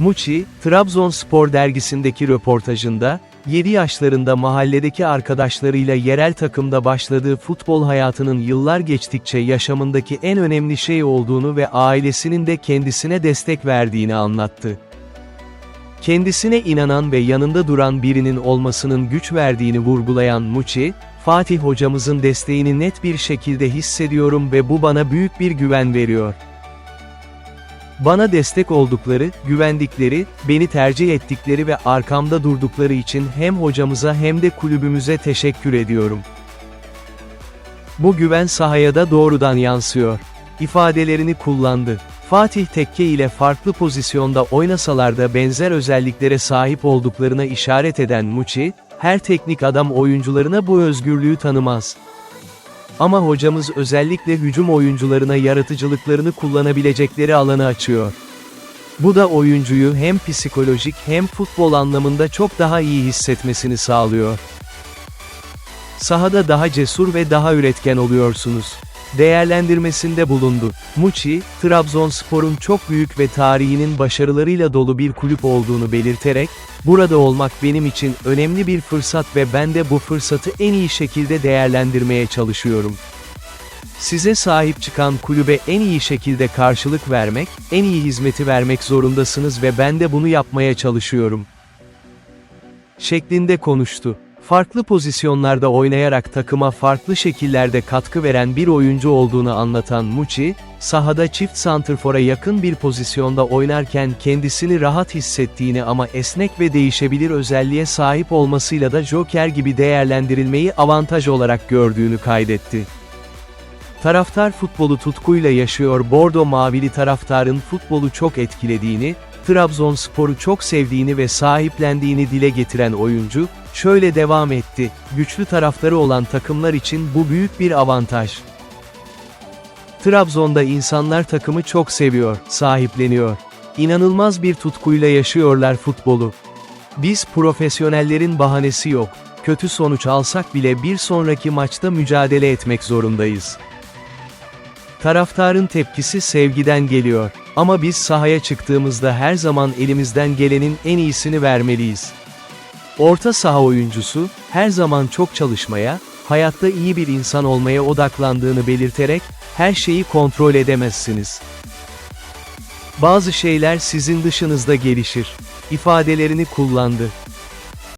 Muçi, Trabzonspor dergisindeki röportajında, 7 yaşlarında mahalledeki arkadaşlarıyla yerel takımda başladığı futbol hayatının yıllar geçtikçe yaşamındaki en önemli şey olduğunu ve ailesinin de kendisine destek verdiğini anlattı. Kendisine inanan ve yanında duran birinin olmasının güç verdiğini vurgulayan Muçi, Fatih hocamızın desteğini net bir şekilde hissediyorum ve bu bana büyük bir güven veriyor. Bana destek oldukları, güvendikleri, beni tercih ettikleri ve arkamda durdukları için hem hocamıza hem de kulübümüze teşekkür ediyorum. Bu güven sahaya da doğrudan yansıyor. ifadelerini kullandı. Fatih Tekke ile farklı pozisyonda oynasalar da benzer özelliklere sahip olduklarına işaret eden Muçi, her teknik adam oyuncularına bu özgürlüğü tanımaz. Ama hocamız özellikle hücum oyuncularına yaratıcılıklarını kullanabilecekleri alanı açıyor. Bu da oyuncuyu hem psikolojik hem futbol anlamında çok daha iyi hissetmesini sağlıyor. Sahada daha cesur ve daha üretken oluyorsunuz. Değerlendirmesinde bulundu. Muçi, Trabzonspor'un çok büyük ve tarihinin başarılarıyla dolu bir kulüp olduğunu belirterek, burada olmak benim için önemli bir fırsat ve ben de bu fırsatı en iyi şekilde değerlendirmeye çalışıyorum. Size sahip çıkan kulübe en iyi şekilde karşılık vermek, en iyi hizmeti vermek zorundasınız ve ben de bunu yapmaya çalışıyorum. Şeklinde konuştu. Farklı pozisyonlarda oynayarak takıma farklı şekillerde katkı veren bir oyuncu olduğunu anlatan Muçi, sahada çift santrfora yakın bir pozisyonda oynarken kendisini rahat hissettiğini ama esnek ve değişebilir özelliğe sahip olmasıyla da joker gibi değerlendirilmeyi avantaj olarak gördüğünü kaydetti. Taraftar futbolu tutkuyla yaşıyor Bordo Mavili taraftarın futbolu çok etkilediğini, Trabzonspor'u çok sevdiğini ve sahiplendiğini dile getiren oyuncu, şöyle devam etti, güçlü taraftarı olan takımlar için bu büyük bir avantaj. Trabzon'da insanlar takımı çok seviyor, sahipleniyor. İnanılmaz bir tutkuyla yaşıyorlar futbolu. Biz profesyonellerin bahanesi yok. Kötü sonuç alsak bile bir sonraki maçta mücadele etmek zorundayız. Taraftarın tepkisi sevgiden geliyor. Ama biz sahaya çıktığımızda her zaman elimizden gelenin en iyisini vermeliyiz. Orta saha oyuncusu, her zaman çok çalışmaya, hayatta iyi bir insan olmaya odaklandığını belirterek, her şeyi kontrol edemezsiniz. Bazı şeyler sizin dışınızda gelişir. ifadelerini kullandı.